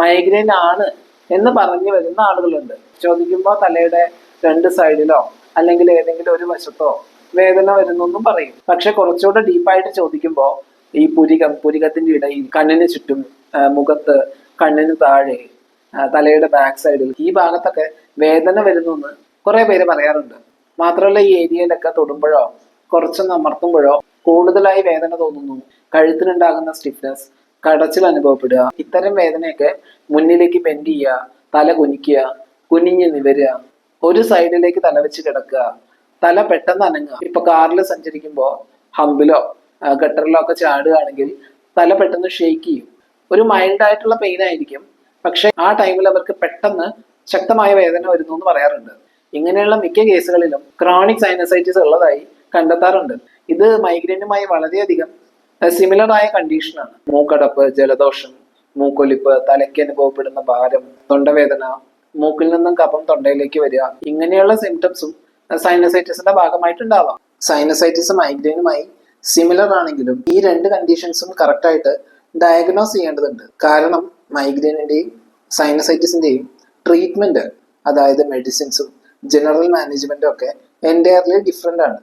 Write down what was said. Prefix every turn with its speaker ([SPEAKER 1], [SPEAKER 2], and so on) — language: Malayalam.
[SPEAKER 1] മൈഗ്രെയിൻ ആണ് എന്ന് പറഞ്ഞു വരുന്ന ആളുകളുണ്ട്. ചോദിക്കുമ്പോൾ തലയുടെ രണ്ട് സൈഡിലോ അല്ലെങ്കിൽ ഏതെങ്കിലും ഒരു വശത്തോ വേദന വരുന്നു എന്നും പറയും. പക്ഷെ കുറച്ചുകൂടെ ഡീപ്പായിട്ട് ചോദിക്കുമ്പോൾ ഈ പുരികം പുരികത്തിന്റെ ഇടയിൽ കണ്ണിന് ചുറ്റും മുഖത്ത് കണ്ണിന് താഴെ തലയുടെ ബാക്ക് സൈഡിൽ ഈ ഭാഗത്തൊക്കെ വേദന വരുന്നു എന്ന് കുറെ പേര് പറയാറുണ്ട്. മാത്രമല്ല ഈ ഏരിയയിലൊക്കെ തൊടുമ്പോഴോ കുറച്ചൊന്ന് അമർത്തുമ്പോഴോ കൂടുതലായി വേദന തോന്നുന്നു. കഴുത്തിനുണ്ടാകുന്ന സ്റ്റിഫ്നെസ് കടച്ചിൽ അനുഭവപ്പെടുക. ഇത്തരം വേദനയൊക്കെ മുന്നിലേക്ക് ബെൻഡ് ചെയ്യുക തല കുനിക്കുക കുനിഞ്ഞ് നിവരുക ഒരു സൈഡിലേക്ക് തല വെച്ച് കിടക്കുക തല പെട്ടെന്ന് അനങ്ങുക. ഇപ്പൊ കാറിൽ സഞ്ചരിക്കുമ്പോൾ ഹമ്പിലോ ഗട്ടറിലോ ഒക്കെ ചാടുകയാണെങ്കിൽ തല പെട്ടെന്ന് ഷെയ്ക്ക് ചെയ്യും. ഒരു മൈൽഡ് ആയിട്ടുള്ള പെയിൻ ആയിരിക്കും. പക്ഷെ ആ ടൈമിൽ അവർക്ക് പെട്ടെന്ന് ശക്തമായ വേദന വരുന്നു എന്ന് പറയാറുണ്ട്. ഇങ്ങനെയുള്ള മിക്ക കേസുകളിലും ക്രോണിക് സൈനസൈറ്റിസ് ഉള്ളതായി കണ്ടെത്താറുണ്ട്. ഇത് മൈഗ്രെയിനുമായി വളരെയധികം സിമിലർ ആയ കണ്ടീഷനാണ് മൂക്കടപ്പ് ജലദോഷം മൂക്കൊലിപ്പ് തലയ്ക്ക് അനുഭവപ്പെടുന്ന ഭാരം തൊണ്ടവേദന മൂക്കിൽ നിന്നും കപ്പം തൊണ്ടയിലേക്ക് വരിക. ഇങ്ങനെയുള്ള സിംറ്റംസും സൈനസൈറ്റിസിന്റെ ഭാഗമായിട്ടുണ്ടാവാം. സൈനസൈറ്റിസ് മൈഗ്രെയിനുമായി സിമിലർ ആണെങ്കിലും ഈ രണ്ട് കണ്ടീഷൻസും കറക്റ്റായിട്ട് ഡയഗ്നോസ് ചെയ്യേണ്ടതുണ്ട്. കാരണം മൈഗ്രെയിനിന്റെയും സൈനസൈറ്റിസിന്റെയും ട്രീറ്റ്മെന്റ് അതായത് മെഡിസിൻസും ജനറൽ മാനേജ്മെന്റും ഒക്കെ എന്റയർലി ഡിഫറെന്റ് ആണ്.